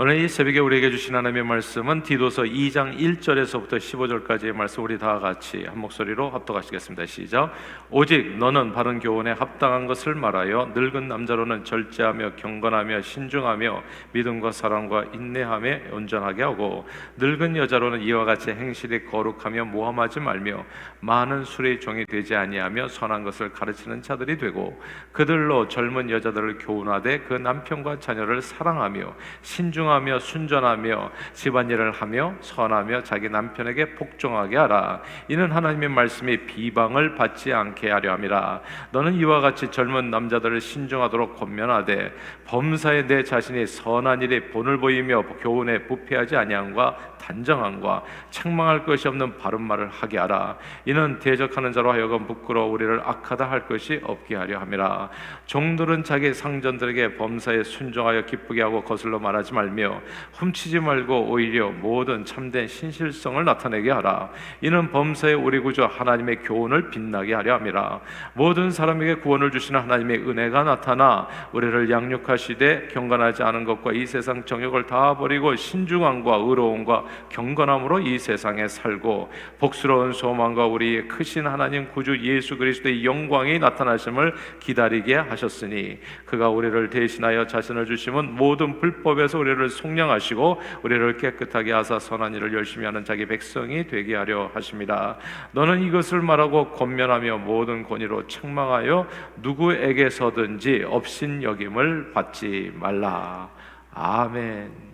오늘 이 새벽에 우리에게 주신 하나님의 말씀은 디도서 2장 1절에서부터 15절까지의 말씀 우리 다 같이 한 목소리로 합독하시겠습니다. 시작. 오직 너는 바른 교훈에 합당한 것을 말하여 늙은 남자로는 절제하며 경건하며 신중하며 믿음과 사랑과 인내함에 온전하게 하고 늙은 여자로는 이와 같이 행실이 거룩하며 모함하지 말며 많은 술의 종이 되지 아니하며 선한 것을 가르치는 자들이 되고 그들로 젊은 여자들을 교훈하되 그 남편과 자녀를 사랑하며 신중 하며 순전하며 집안일을 하며 선하며 자기 남편에게 복종하게 하라. 이는 하나님의 말씀이 비방을 받지 않게 하려 함이라. 너는 이와 같이 젊은 남자들을 신중하도록 권면하되 범사에 내 자신이 선한 일에 본을 보이며 교훈에 부패하지 아니함과 단정함과 책망할 것이 없는 바른 말을 하게 하라. 이는 대적하는 자로 하여금 부끄러워 우리를 악하다 할 것이 없게 하려 함이라. 종들은 자기 상전들에게 범사에 순종하여 기쁘게 하고 거슬러 말하지 말며 훔치지 말고 오히려 모든 참된 신실성을 나타내게 하라. 이는 범사에 우리 구주 하나님의 교훈을 빛나게 하려 함이라. 모든 사람에게 구원을 주시는 하나님의 은혜가 나타나 우리를 양육하시되 경건하지 않은 것과 이 세상 정욕을 다 버리고 신중함과 의로움과 경건함으로 이 세상에 살고 복스러운 소망과 우리의 크신 하나님 구주 예수 그리스도의 영광이 나타나심을 기다리게 하셨으니 그가 우리를 대신하여 자신을 주심은 모든 불법에서 우리를 속량하시고 우리를 깨끗하게 하사 선한 일을 열심히 하는 자기 백성이 되게 하려 하십니다. 너는 이것을 말하고 권면하며 모든 권위로 책망하여 누구에게서든지 업신 여김을 받지 말라. 아멘.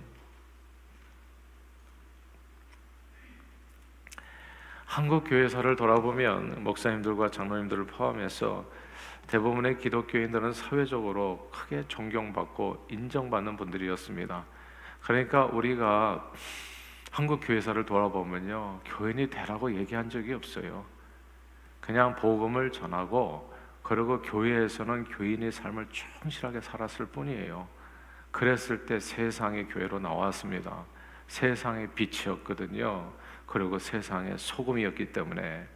한국 교회사를 돌아보면 목사님들과 장로님들을 포함해서 대부분의 기독교인들은 사회적으로 크게 존경받고 인정받는 분들이었습니다. 그러니까 우리가 한국 교회사를 돌아보면요, 교인이 되라고 얘기한 적이 없어요. 그냥 복음을 전하고 그리고 교회에서는 교인의 삶을 충실하게 살았을 뿐이에요. 그랬을 때 세상의 교회로 나왔습니다. 세상의 빛이었거든요. 그리고 세상의 소금이었기 때문에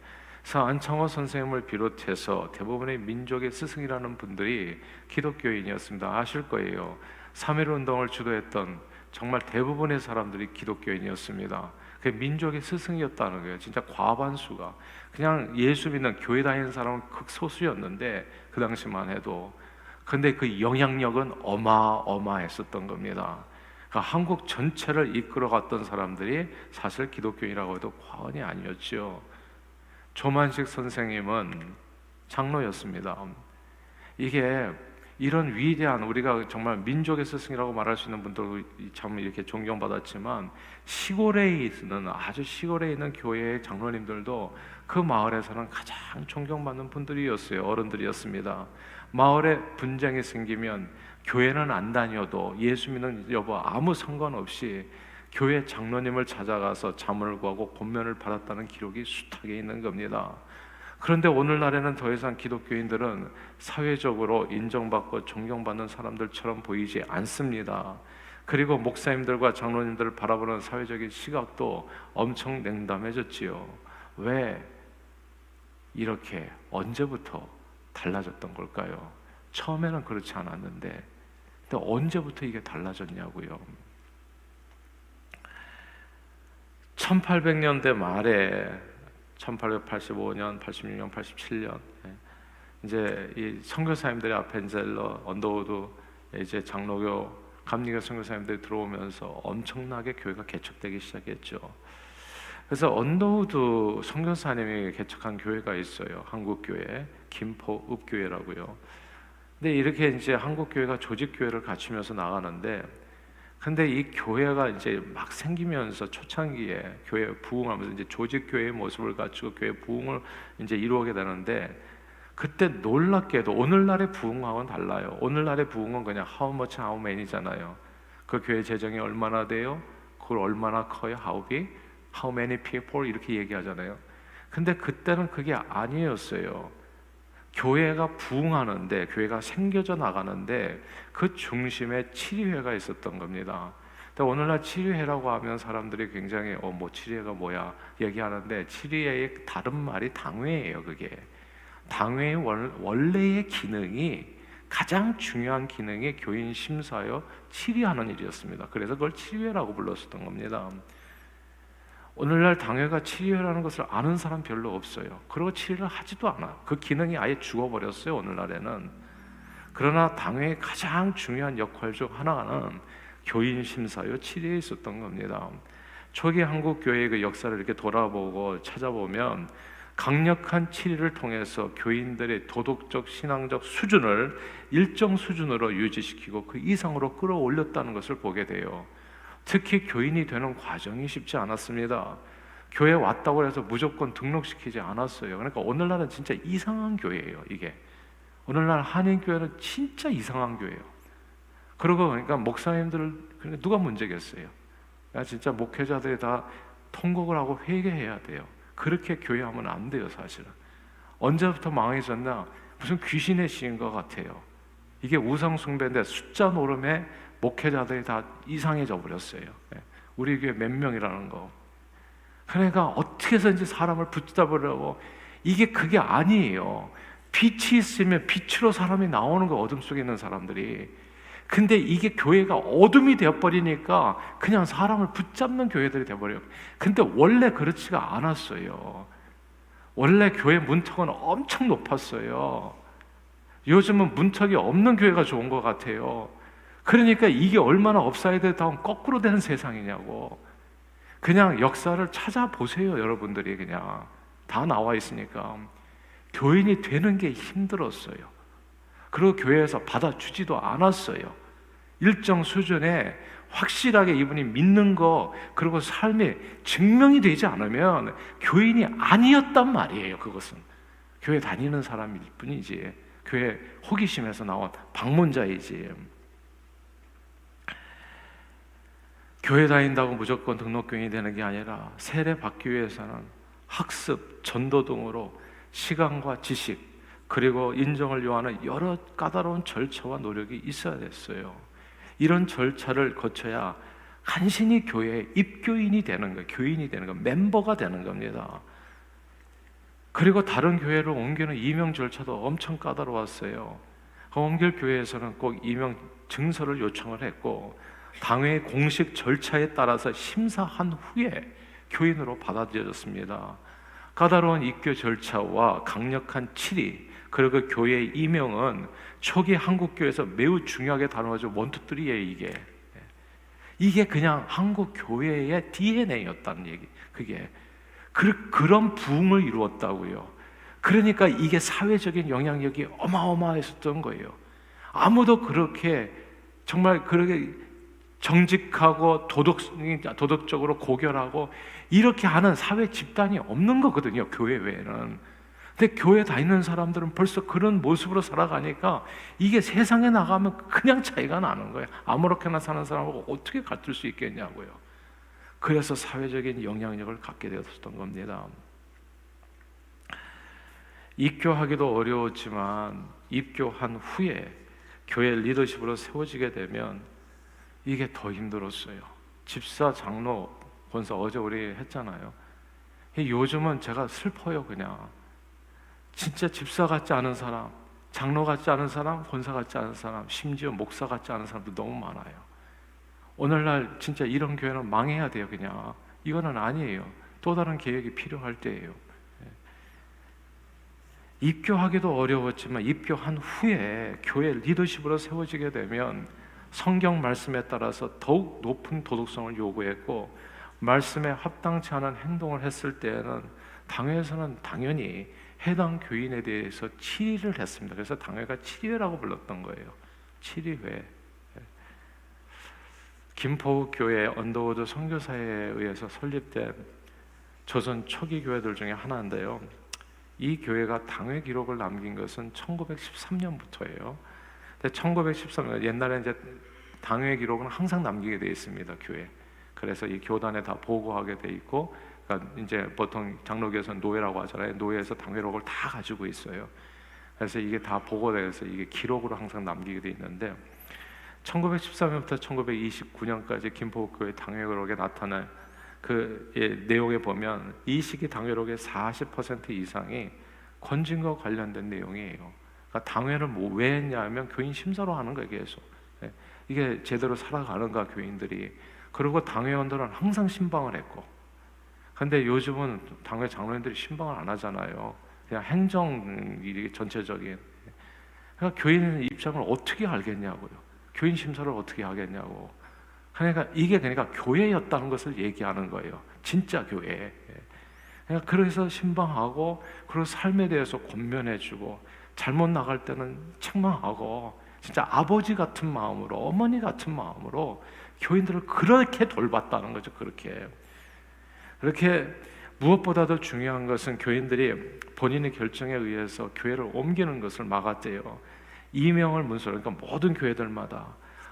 그래서 안창호 선생님을 비롯해서 대부분의 민족의 스승이라는 분들이 기독교인이었습니다. 아실 거예요. 3.1 운동을 주도했던 정말 대부분의 사람들이 기독교인이었습니다. 그 민족의 스승이었다는 거예요. 진짜 과반수가 그냥 예수 믿는 교회 다니는 사람은 극소수였는데 그 당시만 해도 근데 그 영향력은 어마어마했었던 겁니다. 그러니까 한국 전체를 이끌어갔던 사람들이 사실 기독교인이라고 해도 과언이 아니었죠. 조만식 선생님은 장로였습니다. 이게 이런 위대한 우리가 정말 민족의 스승이라고 말할 수 있는 분들 참 이렇게 존경받았지만 시골에 있는 아주 시골에 있는 교회의 장로님들도 그 마을에서는 가장 존경받는 분들이었어요. 어른들이었습니다. 마을에 분쟁이 생기면 교회는 안 다녀도 예수 믿는 여부 아무 상관없이 교회 장로님을 찾아가서 잠을 구하고 권면을 받았다는 기록이 숱하게 있는 겁니다. 그런데 오늘날에는 더 이상 기독교인들은 사회적으로 인정받고 존경받는 사람들처럼 보이지 않습니다. 그리고 목사님들과 장로님들을 바라보는 사회적인 시각도 엄청 냉담해졌지요. 왜 이렇게 언제부터 달라졌던 걸까요? 처음에는 그렇지 않았는데, 근데 언제부터 이게 달라졌냐고요? 1800년대 말에 1885년, 86년, 87년 이제 이 선교사님들의 앞에 이제 언더우드 이제 장로교 감리교 선교사님들이 들어오면서 엄청나게 교회가 개척되기 시작했죠. 그래서 언더우드 선교사님이 개척한 교회가 있어요. 한국 교회 김포 읍교회라고요. 근데 이렇게 이제 한국 교회가 조직 교회를 갖추면서 나가는데 근데 이 교회가 이제 막 생기면서 초창기에 교회 부흥하면서 이제 조직 교회의 모습을 갖추고 교회 부흥을 이제 이루게 되는데 그때 놀랍게도 오늘날의 부흥하고는 달라요. 오늘날의 부흥은 그냥 how much, how many잖아요. 그 교회 재정이 얼마나 돼요? 그걸 얼마나 커요? How big? How many people? 이렇게 얘기하잖아요. 근데 그때는 그게 아니었어요. 교회가 부흥하는데 교회가 생겨져 나가는데 그 중심에 치료회가 있었던 겁니다. 근데 오늘날 치료회라고 하면 사람들이 굉장히 어 뭐 치료회가 뭐야 얘기하는데 치료회의 다른 말이 당회예요. 그게 당회의 원, 원래의 기능이 가장 중요한 기능이 교인 심사여 치리하는 일이었습니다. 그래서 그걸 치리회라고 불렀었던 겁니다. 오늘날 당회가 치리회라는 것을 아는 사람 별로 없어요. 그리고 치리를 하지도 않아. 그 기능이 아예 죽어버렸어요. 오늘날에는. 그러나 당회의 가장 중요한 역할 중 하나는 교인 심사요 치리에 있었던 겁니다. 초기 한국 교회의 그 역사를 이렇게 돌아보고 찾아보면 강력한 치리를 통해서 교인들의 도덕적 신앙적 수준을 일정 수준으로 유지시키고 그 이상으로 끌어올렸다는 것을 보게 돼요. 특히 교인이 되는 과정이 쉽지 않았습니다. 교회 왔다고 해서 무조건 등록시키지 않았어요. 그러니까 오늘날은 진짜 이상한 교회예요. 이게 오늘날 한인 교회는 진짜 이상한 교회예요. 그리고 그러니까 목사님들 그러니까 누가 문제겠어요? 야, 진짜 목회자들이 다 통곡을 하고 회개해야 돼요. 그렇게 교회하면 안 돼요, 사실은. 언제부터 망해졌나? 무슨 귀신의 시인 것 같아요. 이게 우상 숭배인데 숫자 노름에 목회자들이 다 이상해져 버렸어요. 예. 우리 교회 몇 명이라는 거. 그러니까 어떻게 해서든지 사람을 붙잡으려고 이게 그게 아니에요. 빛이 있으면 빛으로 사람이 나오는 거 어둠 속에 있는 사람들이. 근데 이게 교회가 어둠이 되어버리니까 그냥 사람을 붙잡는 교회들이 되어버려요. 근데 원래 그렇지가 않았어요. 원래 교회 문턱은 엄청 높았어요. 요즘은 문턱이 없는 교회가 좋은 것 같아요. 그러니까 이게 얼마나 업사이드 다운 거꾸로 되는 세상이냐고. 그냥 역사를 찾아보세요, 여러분들이 그냥. 다 나와 있으니까. 교인이 되는 게 힘들었어요. 그리고 교회에서 받아주지도 않았어요. 일정 수준에 확실하게 이분이 믿는 거 그리고 삶에 증명이 되지 않으면 교인이 아니었단 말이에요. 그것은 교회 다니는 사람일 뿐이지 교회 호기심에서 나온 방문자이지 교회 다닌다고 무조건 등록교인이 되는 게 아니라 세례 받기 위해서는 학습, 전도 등으로 시간과 지식 그리고 인정을 요하는 여러 까다로운 절차와 노력이 있어야 됐어요. 이런 절차를 거쳐야 간신히 교회의 입교인이 되는 거, 교인이 되는 거, 멤버가 되는 겁니다. 그리고 다른 교회로 옮기는 이명 절차도 엄청 까다로웠어요. 그 옮길 교회에서는 꼭 이명 증서를 요청을 했고 당회 공식 절차에 따라서 심사한 후에 교인으로 받아들여졌습니다. 까다로운 입교 절차와 강력한 치리 그리고 교회의 이명은 초기 한국 교회에서 매우 중요하게 다뤄져 원투쓰리예요 이게 이게 그냥 한국 교회의 DNA였다는 얘기 그게 그, 그런 부흥을 이루었다고요. 그러니까 이게 사회적인 영향력이 어마어마했었던 거예요. 아무도 그렇게 정말 그렇게 정직하고 도덕 도덕적으로 고결하고 이렇게 하는 사회 집단이 없는 거거든요. 교회 외에는. 근데 교회 다니는 사람들은 벌써 그런 모습으로 살아가니까 이게 세상에 나가면 그냥 차이가 나는 거예요. 아무렇게나 사는 사람하고 어떻게 같을 수 있겠냐고요. 그래서 사회적인 영향력을 갖게 되었던 겁니다. 입교하기도 어려웠지만 입교한 후에 교회 리더십으로 세워지게 되면 이게 더 힘들었어요. 집사, 장로, 권사 어제 우리 했잖아요. 요즘은 제가 슬퍼요 그냥. 진짜 집사 같지 않은 사람, 장로 같지 않은 사람, 권사 같지 않은 사람, 심지어 목사 같지 않은 사람도 너무 많아요. 오늘날 진짜 이런 교회는 망해야 돼요 그냥. 이거는 아니에요. 또 다른 계획이 필요할 때예요. 입교하기도 어려웠지만 입교한 후에 교회 리더십으로 세워지게 되면 성경 말씀에 따라서 더욱 높은 도덕성을 요구했고 말씀에 합당치 않은 행동을 했을 때에는 당회에서는 당연히 해당 교인에 대해서 치리를 했습니다. 그래서 당회가 치리회라고 불렀던 거예요. 치리회. 김포 교회 언더우드 선교사에 의해서 설립된 조선 초기 교회들 중에 하나인데요. 이 교회가 당회 기록을 남긴 것은 1913년부터예요. 근데 1913년 옛날에 이제 당회 기록은 항상 남기게 되어 있습니다. 교회. 그래서 이 교단에 다 보고하게 돼 있고 그러니까 이제 보통 장로교에서 노예라고 하잖아요. 노예에서 당회록을 다 가지고 있어요. 그래서 이게 다 보고돼서 이게 기록으로 항상 남기게 돼 있는데 1913년부터 1929년까지 김포교회 당회록에 나타난 그 예, 내용에 보면 이 시기 당회록의 40% 이상이 건진과 관련된 내용이에요. 그러니까 당회를 뭐 왜 했냐면 교인 심사로 하는 거예요 계속. 예. 이게 제대로 살아가는가 교인들이. 그리고 당회원들은 항상 신방을 했고. 근데 요즘은 당회 장로님들이 신방을 안 하잖아요. 그냥 행정 일이 전체적인. 그러니까 교인 입장을 어떻게 알겠냐고요. 교인 심사를 어떻게 하겠냐고. 그러니까 이게 그러니까 교회였다는 것을 얘기하는 거예요. 진짜 교회. 그러니까 그래서 신방하고 그리고 삶에 대해서 권면해주고 잘못 나갈 때는 책망하고 진짜 아버지 같은 마음으로 어머니 같은 마음으로 교인들을 그렇게 돌봤다는 거죠. 그렇게 그렇게 무엇보다도 중요한 것은 교인들이 본인의 결정에 의해서 교회를 옮기는 것을 막았대요. 이명을 문서로 그러니까 모든 교회들마다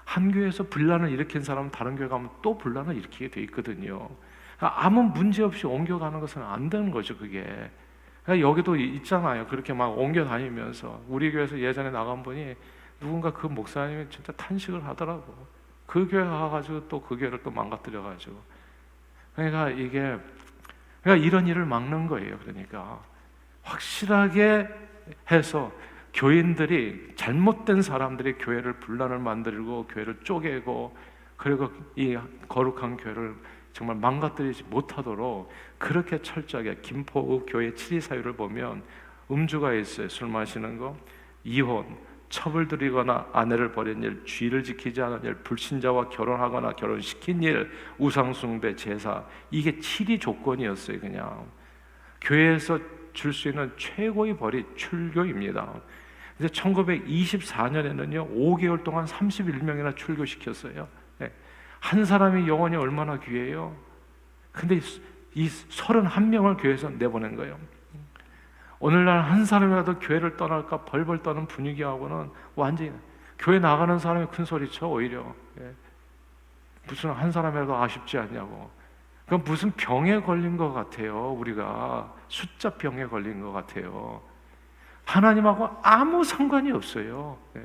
한 교회에서 분란을 일으킨 사람은 다른 교회 가면 또 분란을 일으키게 돼 있거든요. 그러니까 아무 문제 없이 옮겨가는 것은 안 되는 거죠, 그게. 그러니까 여기도 있잖아요. 그렇게 막 옮겨 다니면서 우리 교회에서 예전에 나간 분이 누군가 그 목사님이 진짜 탄식을 하더라고. 그 교회 가가지고 또 그 교회를 또 망가뜨려가지고. 그러니까 이게 그러니까 이런 일을 막는 거예요. 그러니까 확실하게 해서 교인들이 잘못된 사람들이 교회를 분란을 만들고 교회를 쪼개고 그리고 이 거룩한 교회를 정말 망가뜨리지 못하도록 그렇게 철저하게 김포 교회 치리 사유를 보면 음주가 있어요. 술 마시는 거, 이혼, 첩을 들이거나 아내를 버린 일, 주의를 지키지 않은 일, 불신자와 결혼하거나 결혼시킨 일, 우상숭배, 제사 이게 칠이 조건이었어요. 그냥 교회에서 줄 수 있는 최고의 벌이 출교입니다. 이제 1924년에는요 5개월 동안 31명이나 출교시켰어요. 네. 한 사람이 영혼이 얼마나 귀해요. 근데 이 31명을 교회에서 내보낸 거예요. 오늘날 한 사람이라도 교회를 떠날까 벌벌 떠는 분위기하고는 완전히 교회 나가는 사람이 큰 소리쳐 오히려 예. 무슨 한 사람이라도 아쉽지 않냐고 그건 무슨 병에 걸린 것 같아요 우리가 숫자 병에 걸린 것 같아요 하나님하고 아무 상관이 없어요 예.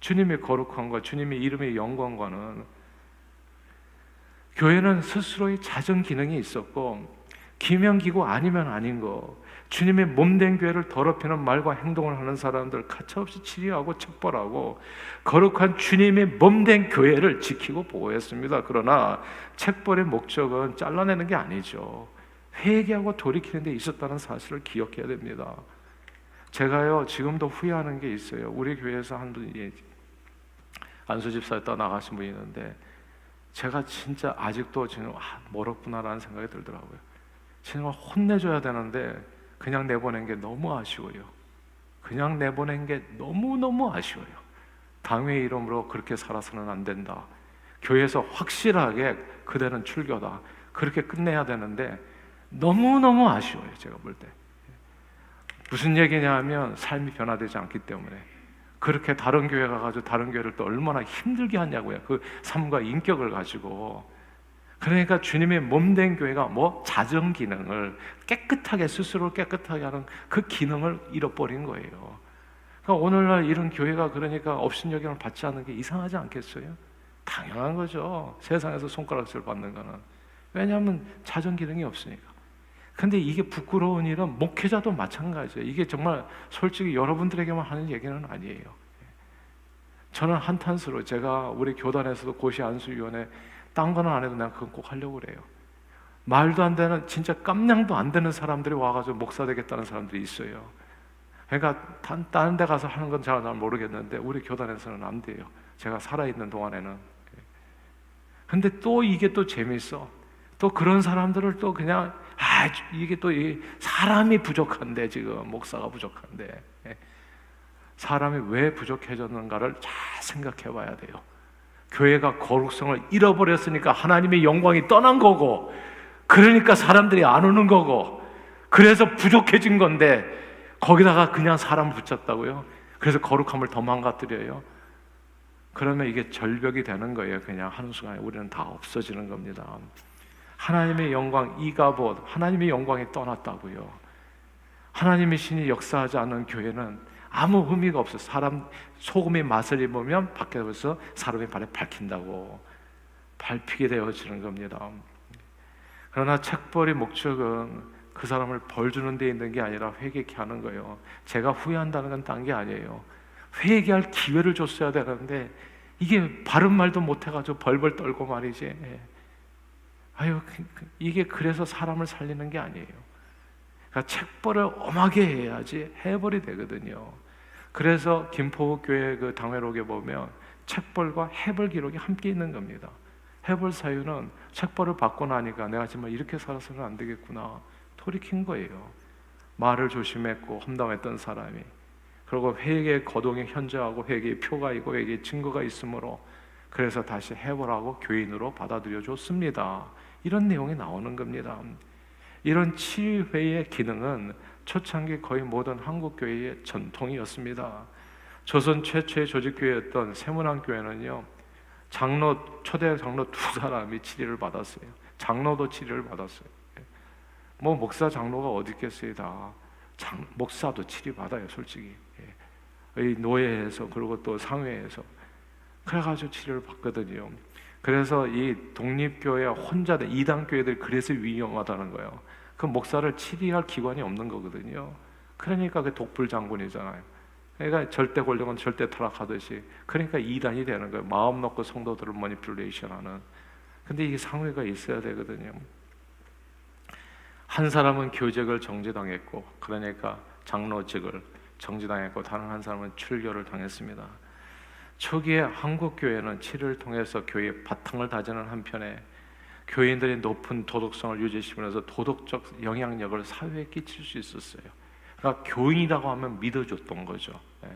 주님의 거룩함과 주님의 이름의 영광과는 교회는 스스로의 자정 기능이 있었고 기명기구 아니면 아닌 거 주님의 몸된 교회를 더럽히는 말과 행동을 하는 사람들 가차없이 치료하고 책벌하고 거룩한 주님의 몸된 교회를 지키고 보호했습니다. 그러나 책벌의 목적은 잘라내는 게 아니죠. 회개하고 돌이키는 데 있었다는 사실을 기억해야 됩니다. 제가요 지금도 후회하는 게 있어요. 우리 교회에서 한 분이 안수 집사에 떠나가신 분이 있는데 제가 진짜 아직도 지금 아, 멀었구나라는 생각이 들더라고요. 정말 혼내줘야 되는데 그냥 내보낸 게 너무 아쉬워요. 그냥 내보낸 게 너무너무 아쉬워요. 당회 이름으로 그렇게 살아서는 안 된다. 교회에서 확실하게 그대는 출교다. 그렇게 끝내야 되는데 너무너무 아쉬워요. 제가 볼 때. 무슨 얘기냐면 삶이 변화되지 않기 때문에 그렇게 다른 교회 가가지고 다른 교회를 또 얼마나 힘들게 하냐고요. 그 삶과 인격을 가지고 그러니까 주님의 몸 된 교회가 뭐 자정 기능을 깨끗하게 스스로 깨끗하게 하는 그 기능을 잃어버린 거예요. 그러니까 오늘날 이런 교회가 그러니까 업신여김을 받지 않는 게 이상하지 않겠어요? 당연한 거죠. 세상에서 손가락질 받는 거는 왜냐하면 자정 기능이 없으니까. 근데 이게 부끄러운 일은 목회자도 마찬가지예요. 이게 정말 솔직히 여러분들에게만 하는 얘기는 아니에요. 저는 한탄스러워. 제가 우리 교단에서도 고시 안수위원회 딴 거는 안 해도 내가 그건 꼭 하려고 그래요. 말도 안 되는 진짜 깜냥도 안 되는 사람들이 와가지고 목사 되겠다는 사람들이 있어요. 그러니까 다른 데 가서 하는 건 잘 모르겠는데 우리 교단에서는 안 돼요. 제가 살아있는 동안에는. 근데 또 이게 또 재밌어. 또 그런 사람들을 또 그냥 아 이게 또 사람이 부족한데 지금 목사가 부족한데 사람이 왜 부족해졌는가를 잘 생각해 봐야 돼요. 교회가 거룩성을 잃어버렸으니까 하나님의 영광이 떠난 거고, 그러니까 사람들이 안 오는 거고, 그래서 부족해진 건데, 거기다가 그냥 사람 붙였다고요? 그래서 거룩함을 더 망가뜨려요? 그러면 이게 절벽이 되는 거예요. 그냥 한순간에 우리는 다 없어지는 겁니다. 하나님의 영광, 이가봇, 하나님의 영광이 떠났다고요. 하나님의 신이 역사하지 않는 교회는 아무 의미가 없어. 사람 소금의 맛을 입으면 밖에서 사람의 발에 밝힌다고 밟히게 되어지는 겁니다. 그러나 책벌의 목적은 그 사람을 벌 주는 데 있는 게 아니라 회개케 하는 거예요. 제가 후회한다는 건 딴 게 아니에요. 회개할 기회를 줬어야 되는데 이게 바른 말도 못 해가지고 벌벌 떨고 말이지. 예. 아유 그- 그- 이게 그래서 사람을 살리는 게 아니에요. 그러니까 책벌을 엄하게 해야지 해벌이 되거든요. 그래서 김포 교회 그 당회록에 보면 책벌과 해벌 기록이 함께 있는 겁니다. 해벌 사유는 책벌을 받고 나니까 내가 정말 이렇게 살아서는 안 되겠구나 돌이킨 거예요. 말을 조심했고 험담했던 사람이 그리고 회개의 거동에 현저하고 회개의 표가 있고 회개의 증거가 있으므로 그래서 다시 해벌하고 교인으로 받아들여 줬습니다. 이런 내용이 나오는 겁니다. 이런 치유회의 기능은 초창기 거의 모든 한국 교회의 전통이었습니다. 조선 최초의 조직교회였던 세문안 교회는요 장로 초대 장로 두 사람이 치료를 받았어요. 장로도 치료를 받았어요. 뭐 목사 장로가 어디 있겠어요 다. 장, 목사도 치료 받아요 솔직히. 예. 이 노예에서 그리고 또 상회에서 그래가지고 치료를 받거든요. 그래서 이 독립교회 혼자 된 이단 교회들 그래서 위험하다는 거예요. 그 목사를 치리할 기관이 없는 거거든요. 그러니까 그 독불 장군이잖아요. 그러니까 절대 권력은 절대 타락하듯이 그러니까 이단이 되는 거예요. 마음 놓고 성도들을 머니플레이션하는. 근데 이게 상회가 있어야 되거든요. 한 사람은 교직을 정지당했고 그러니까 장로직을 정지당했고 다른 한 사람은 출교를 당했습니다. 초기에 한국 교회는 치를 통해서 교회의 바탕을 다지는 한편에 교인들이 높은 도덕성을 유지시면서 도덕적 영향력을 사회에 끼칠 수 있었어요. 그러니까 교인이라고 하면 믿어줬던 거죠. 예.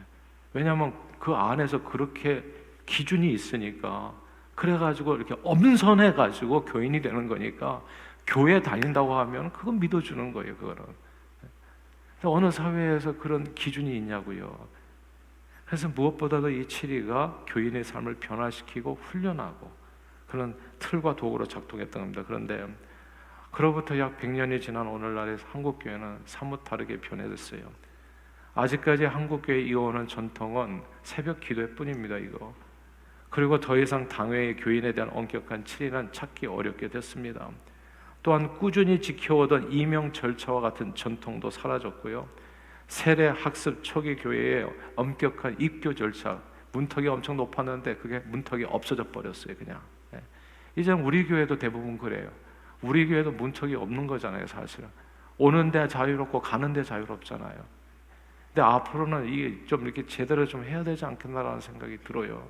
왜냐하면 그 안에서 그렇게 기준이 있으니까 그래가지고 이렇게 엄선해가지고 교인이 되는 거니까 교회 다닌다고 하면 그건 믿어주는 거예요. 그거는 어느 사회에서 그런 기준이 있냐고요. 그래서 무엇보다도 이 치리가 교인의 삶을 변화시키고 훈련하고 그런 틀과 도구로 작동했던 겁니다. 그런데 그로부터 약 100년이 지난 오늘날의 한국 교회는 사뭇 다르게 변해졌어요. 아직까지 한국 교회 이어오는 전통은 새벽 기도회뿐입니다. 이거. 그리고 더 이상 당회의 교인에 대한 엄격한 치리는 찾기 어렵게 됐습니다. 또한 꾸준히 지켜오던 이명 절차와 같은 전통도 사라졌고요. 세례 학습 초기 교회의 엄격한 입교 절차 문턱이 엄청 높았는데 그게 문턱이 없어져 버렸어요. 그냥. 예. 이제 우리 교회도 대부분 그래요. 우리 교회도 문턱이 없는 거잖아요, 사실은. 오는데 자유롭고 가는데 자유롭잖아요. 근데 앞으로는 이게 좀 이렇게 제대로 좀 해야 되지 않겠나라는 생각이 들어요.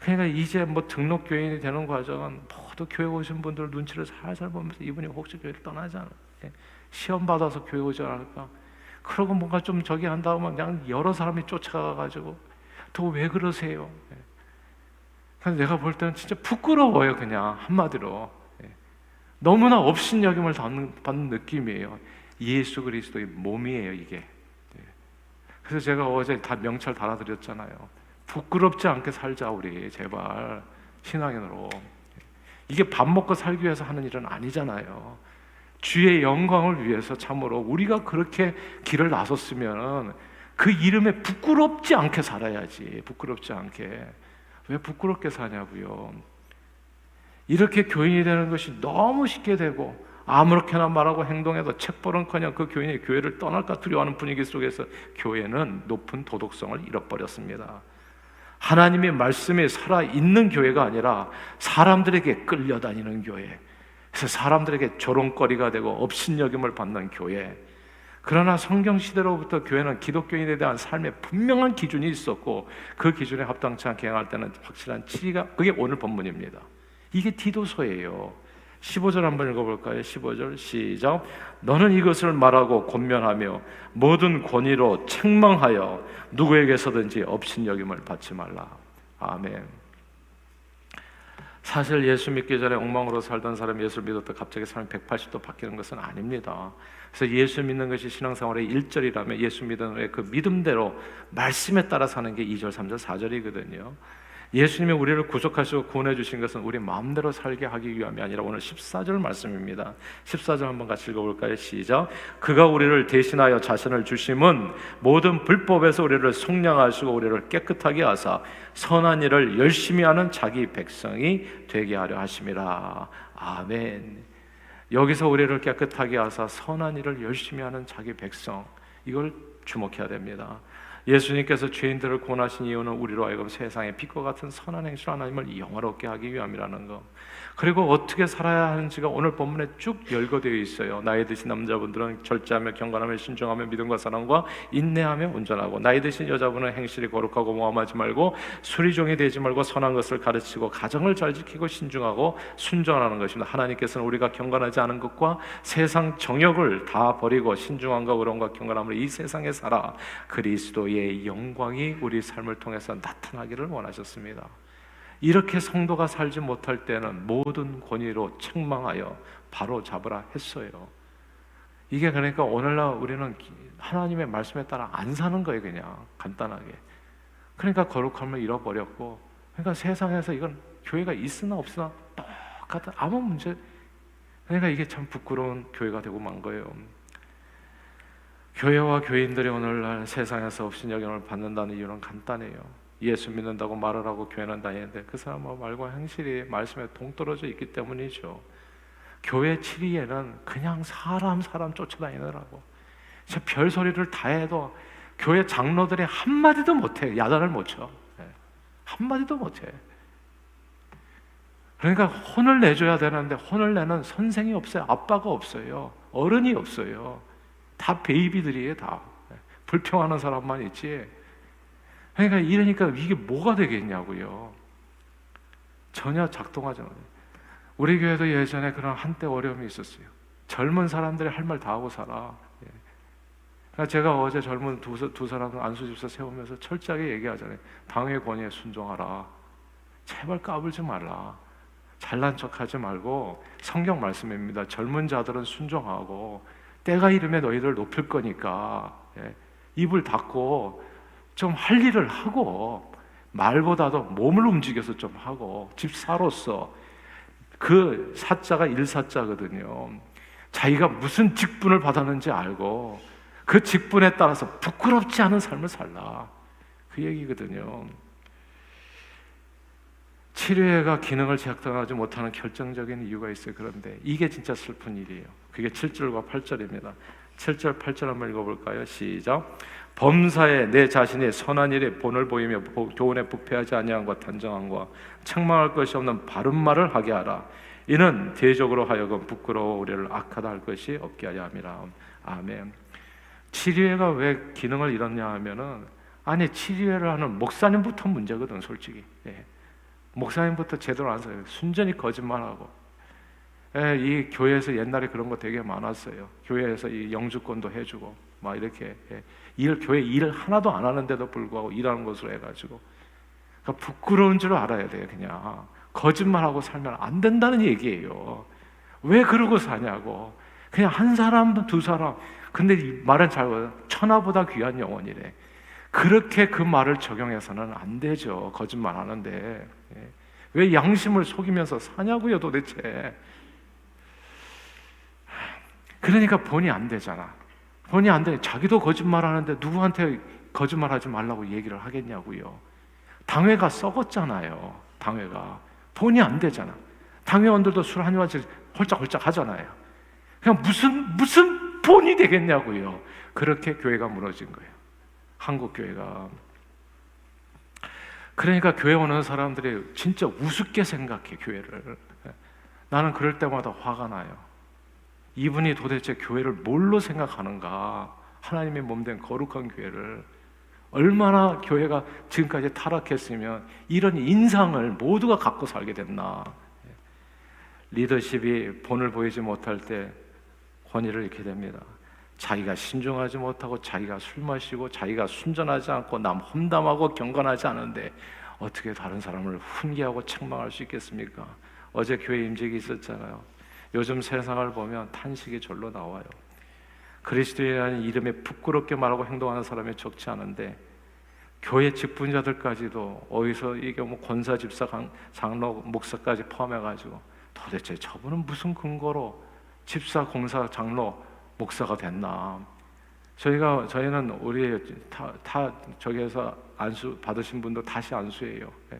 그러니까 이제 뭐 등록 교인이 되는 과정은 모두 교회 오신 분들 눈치를 살살 보면서 이분이 혹시 교회를 떠나지 않을까? 시험 받아서 교회 오지 않을까? 그러고 뭔가 좀 저기 한 다음에 그냥 여러 사람이 쫓아가가지고 또왜 그러세요? 그래서 내가 볼 때는 진짜 부끄러워요, 그냥 한마디로. 너무나 업신여김을 받는, 받는 느낌이에요. 예수 그리스도의 몸이에요, 이게. 그래서 제가 어제 다 명찰 달아드렸잖아요. 부끄럽지 않게 살자 우리 제발 신앙인으로. 이게 밥 먹고 살기 위해서 하는 일은 아니잖아요. 주의 영광을 위해서 참으로 우리가 그렇게 길을 나섰으면 그 이름에 부끄럽지 않게 살아야지. 부끄럽지 않게. 왜 부끄럽게 사냐고요. 이렇게 교인이 되는 것이 너무 쉽게 되고 아무렇게나 말하고 행동해도 책벌은커녕 그 교인이 교회를 떠날까 두려워하는 분위기 속에서 교회는 높은 도덕성을 잃어버렸습니다. 하나님의 말씀이 살아 있는 교회가 아니라 사람들에게 끌려다니는 교회. 그래서 사람들에게 조롱거리가 되고 업신여김을 받는 교회. 그러나 성경 시대로부터 교회는 기독교인에 대한 삶에 분명한 기준이 있었고 그 기준에 합당치 않게 행할 때는 확실한 치리가 그게 오늘 본문입니다. 이게 디도서예요. 15절 한번 읽어볼까요? 15절 시작. 너는 이것을 말하고 권면하며 모든 권위로 책망하여 누구에게서든지 업신여김을 받지 말라. 아멘. 사실 예수 믿기 전에 엉망으로 살던 사람이 예수를 믿었다 갑자기 삶이 180도 바뀌는 것은 아닙니다. 그래서 예수 믿는 것이 신앙생활의 1절이라면 예수 믿는 그 믿음대로 말씀에 따라 사는 게 2절, 3절, 4절이거든요. 예수님이 우리를 구속하시고 구원해 주신 것은 우리 마음대로 살게 하기 위함이 아니라 오늘 14절 말씀입니다. 14절 한번 같이 읽어볼까요? 시작. 그가 우리를 대신하여 자신을 주심은 모든 불법에서 우리를 속량하시고 우리를 깨끗하게 하사 선한 일을 열심히 하는 자기 백성이 되게 하려 하심이라. 아멘. 여기서 우리를 깨끗하게 하사 선한 일을 열심히 하는 자기 백성 이걸 주목해야 됩니다. 예수님께서 죄인들을 구원하신 이유는 우리로 하여금 세상의 빛과 같은 선한 행실 하나님을 영화롭게 하기 위함이라는 것. 그리고 어떻게 살아야 하는지가 오늘 본문에 쭉 열거되어 있어요. 나이 드신 남자분들은 절제하며 경건하며 신중하며 믿음과 사랑과 인내하며 운전하고 나이 드신 여자분은 행실이 거룩하고 모함하지 말고 수리종이 되지 말고 선한 것을 가르치고 가정을 잘 지키고 신중하고 순종하는 것입니다. 하나님께서는 우리가 경건하지 않은 것과 세상 정욕을 다 버리고 신중함과 의로움과 경건함으로 이 세상에 살아 그리스도의 영광이 우리 삶을 통해서 나타나기를 원하셨습니다. 이렇게 성도가 살지 못할 때는 모든 권위로 책망하여 바로 잡으라 했어요. 이게 그러니까 오늘날 우리는 하나님의 말씀에 따라 안 사는 거예요, 그냥 간단하게. 그러니까 거룩함을 잃어버렸고, 그러니까 세상에서 이건 교회가 있으나 없으나 똑같은 아무 문제. 그러니까 이게 참 부끄러운 교회가 되고 만 거예요. 교회와 교인들이 오늘날 세상에서 영향을 받는다는 이유는 간단해요. 예수 믿는다고 말을 하고 교회는 다니는데 그 사람의 말과 행실이 말씀에 동떨어져 있기 때문이죠. 교회 7위에는 그냥 사람 사람 쫓아다니느라고 별소리를 다 해도 교회 장로들이 한마디도 못해 야단을 못 쳐. 예. 한마디도 못해. 그러니까 혼을 내줘야 되는데 혼을 내는 선생이 없어요. 아빠가 없어요. 어른이 없어요. 다 베이비들이에요, 다. 예. 불평하는 사람만 있지. 그러니까 이러니까 이게 뭐가 되겠냐고요. 전혀 작동하지 않아요. 우리 교회도 예전에 그런 한때 어려움이 있었어요. 젊은 사람들이 할 말 다 하고 살아. 예. 그러니까 제가 어제 젊은 두, 두 사람 안수집사 세우면서 철저하게 얘기하잖아요. 당의 권위에 순종하라. 제발 까불지 말라. 잘난 척하지 말고 성경 말씀입니다. 젊은 자들은 순종하고 때가 이르면 너희들 높일 거니까 예. 입을 닫고 좀 할 일을 하고 말보다도 몸을 움직여서 좀 하고 집사로서 그 사자가 일사자거든요. 자기가 무슨 직분을 받았는지 알고 그 직분에 따라서 부끄럽지 않은 삶을 살라. 그 얘기거든요. 치료회가 기능을 작동하지 못하는 결정적인 이유가 있어요. 그런데 이게 진짜 슬픈 일이에요. 그게 7절과 8절입니다. 7절, 8절 한번 읽어볼까요? 시작. 범사에 내 자신의 선한 일에 본을 보이며 교훈에 부패하지 아니함과 단정함과 책망할 것이 없는 바른 말을 하게 하라. 이는 대적으로 하여금 부끄러워 우리를 악하다 할 것이 없게 하려 함이라. 아멘. 치료회가 왜 기능을 잃었냐 하면은 아니 치료회를 하는 목사님부터 문제거든 솔직히. 예. 목사님부터 제대로 안 써요. 순전히 거짓말하고. 예, 이 교회에서 옛날에 그런 거 되게 많았어요. 교회에서 이 영주권도 해주고 막 이렇게 예. 일 교회 일 하나도 안 하는데도 불구하고 일하는 것으로 해가지고 그러니까 부끄러운 줄 알아야 돼요. 그냥 거짓말하고 살면 안 된다는 얘기예요. 왜 그러고 사냐고. 그냥 한 사람 두 사람. 근데 이 말은 잘 천하보다 귀한 영혼이래. 그렇게 그 말을 적용해서는 안 되죠. 거짓말 하는데. 예. 왜 양심을 속이면서 사냐고요, 도대체. 그러니까 본이 안 되잖아. 본이 안 돼. 자기도 거짓말 하는데 누구한테 거짓말 하지 말라고 얘기를 하겠냐고요. 당회가 썩었잖아요. 당회가. 본이 안 되잖아. 당회원들도 술 한 잔씩 홀짝홀짝 하잖아요. 그냥 무슨, 무슨 본이 되겠냐고요. 그렇게 교회가 무너진 거예요. 한국 교회가. 그러니까 교회 오는 사람들이 진짜 우습게 생각해, 교회를. 나는 그럴 때마다 화가 나요. 이분이 도대체 교회를 뭘로 생각하는가? 하나님의 몸된 거룩한 교회를 얼마나 교회가 지금까지 타락했으면 이런 인상을 모두가 갖고 살게 됐나? 리더십이 본을 보이지 못할 때 권위를 잃게 됩니다. 자기가 신중하지 못하고 자기가 술 마시고 자기가 순전하지 않고 남 험담하고 경건하지 않은데 어떻게 다른 사람을 훈계하고 책망할 수 있겠습니까? 어제 교회 임직이 있었잖아요. 요즘 세상을 보면 탄식이 절로 나와요. 그리스도인이라는 이름에 부끄럽게 말하고 행동하는 사람이 적지 않은데 교회 직분자들까지도 어디서 이게 뭐 권사, 집사, 장로, 목사까지 포함해가지고 도대체 저분은 무슨 근거로 집사, 공사, 장로, 목사가 됐나? 저희가 저희는 우리 다, 다 저기에서 안수 받으신 분도 다시 안수예요. 예.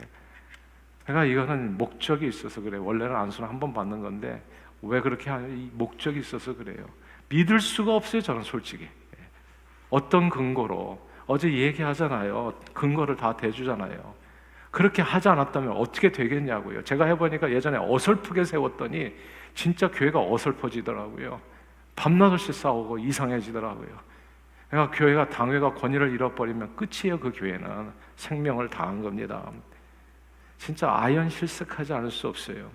그러니까 이거는 목적이 있어서 그래. 원래는 안수는 한 번 받는 건데 왜 그렇게 하는 이 목적이 있어서 그래요. 믿을 수가 없어요. 저는 솔직히 예. 어떤 근거로 어제 얘기하잖아요. 근거를 다 대주잖아요. 그렇게 하지 않았다면 어떻게 되겠냐고요. 제가 해보니까 예전에 어설프게 세웠더니 진짜 교회가 어설퍼지더라고요. 밤낮 없이 싸우고 이상해지더라고요. 그러니까 교회가 당회가 권위를 잃어버리면 끝이에요. 그 교회는 생명을 다한 겁니다. 진짜 아연 실색하지 않을 수 없어요.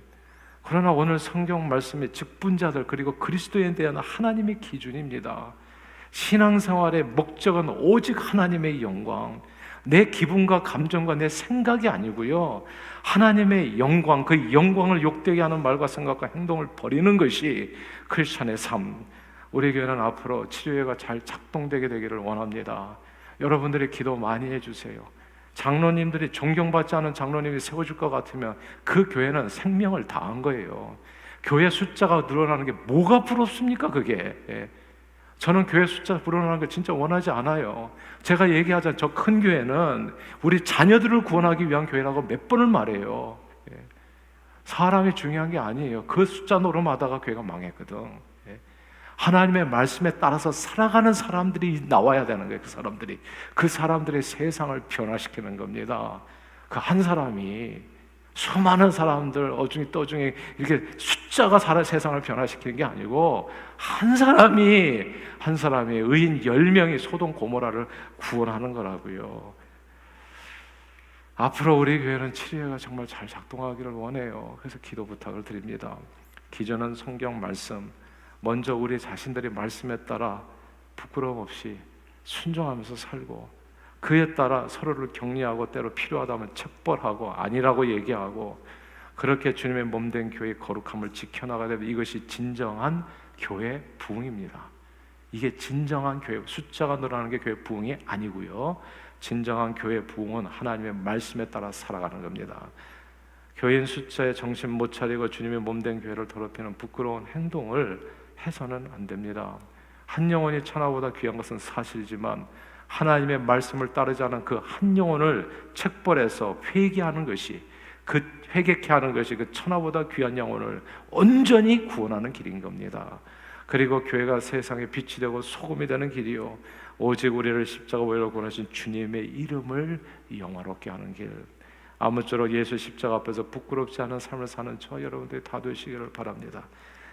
그러나 오늘 성경 말씀의 직분자들 그리고 그리스도에 대한 하나님의 기준입니다. 신앙생활의 목적은 오직 하나님의 영광, 내 기분과 감정과 내 생각이 아니고요. 하나님의 영광, 그 영광을 욕되게 하는 말과 생각과 행동을 버리는 것이 크리스천의 삶. 우리 교회는 앞으로 치료회가 잘 작동되게 되기를 원합니다. 여러분들이 기도 많이 해주세요. 장로님들이 존경받지 않은 장로님이 세워질 것 같으면 그 교회는 생명을 다한 거예요. 교회 숫자가 늘어나는 게 뭐가 부럽습니까? 그게. 예. 저는 교회 숫자 불어나는 거 진짜 원하지 않아요. 제가 얘기하자 저 큰 교회는 우리 자녀들을 구원하기 위한 교회라고 몇 번을 말해요. 예. 사람이 중요한 게 아니에요. 그 숫자 노름하다가 교회가 망했거든. 예. 하나님의 말씀에 따라서 살아가는 사람들이 나와야 되는 거예요. 그 사람들이 그 사람들의 세상을 변화시키는 겁니다. 그 한 사람이 수많은 사람들 어중이 떠중이 이렇게 숫자가 살아 세상을 변화시키는 게 아니고 한 사람이 한 사람이 의인 열 명이 소돔 고모라를 구원하는 거라고요. 앞으로 우리 교회는 치료회가 정말 잘 작동하기를 원해요. 그래서 기도 부탁을 드립니다. 기존은 성경 말씀 먼저 우리 자신들이 말씀에 따라 부끄러움 없이 순종하면서 살고 그에 따라 서로를 격려하고 때로 필요하다면 책벌하고 아니라고 얘기하고 그렇게 주님의 몸된 교회의 거룩함을 지켜나가야 되면 이것이 진정한 교회 부흥입니다. 이게 진정한 교회 숫자가 늘어나는 게 교회 부흥이 아니고요. 진정한 교회 부흥은 하나님의 말씀에 따라 살아가는 겁니다. 교인 숫자에 정신 못 차리고 주님의 몸된 교회를 더럽히는 부끄러운 행동을 해서는 안 됩니다. 한 영혼이 천하보다 귀한 것은 사실이지만 하나님의 말씀을 따르지 않은 그 한 영혼을 책벌해서 회개하는 것이 그 회개케 하는 것이 그 천하보다 귀한 영혼을 온전히 구원하는 길인 겁니다. 그리고 교회가 세상의 빛이 되고 소금이 되는 길이요 오직 우리를 십자가 보혈로 구원하신 주님의 이름을 영화롭게 하는 길. 아무쪼록 예수 십자가 앞에서 부끄럽지 않은 삶을 사는 저 여러분들이 다 되시기를 바랍니다.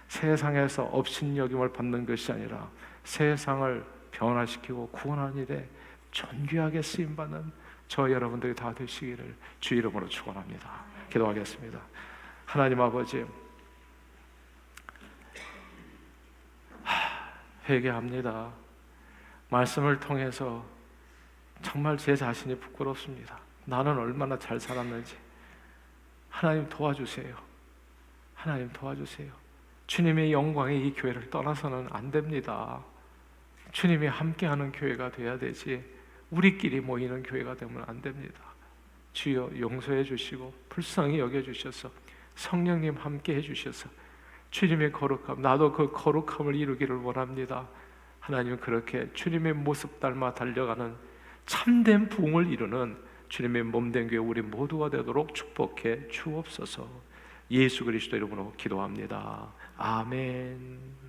세상에서 업신여김을 받는 것이 아니라 세상을 변화시키고 구원하는 일에 존귀하게 쓰임 받는 저 여러분들이 다 되시기를 주 이름으로 축원합니다. 기도하겠습니다. 하나님 아버지 하, 회개합니다. 말씀을 통해서 정말 제 자신이 부끄럽습니다. 나는 얼마나 잘 살았는지 하나님 도와주세요. 하나님 도와주세요. 주님의 영광이 이 교회를 떠나서는 안 됩니다. 주님이 함께하는 교회가 돼야 되지 우리끼리 모이는 교회가 되면 안 됩니다. 주여 용서해 주시고 불쌍히 여겨 주셔서 성령님 함께 해 주셔서 주님의 거룩함 나도 그 거룩함을 이루기를 원합니다. 하나님 그렇게 주님의 모습 닮아 달려가는 참된 부흥을 이루는 주님의 몸된 교회 우리 모두가 되도록 축복해 주옵소서. 예수 그리스도 이름으로 기도합니다. 아멘.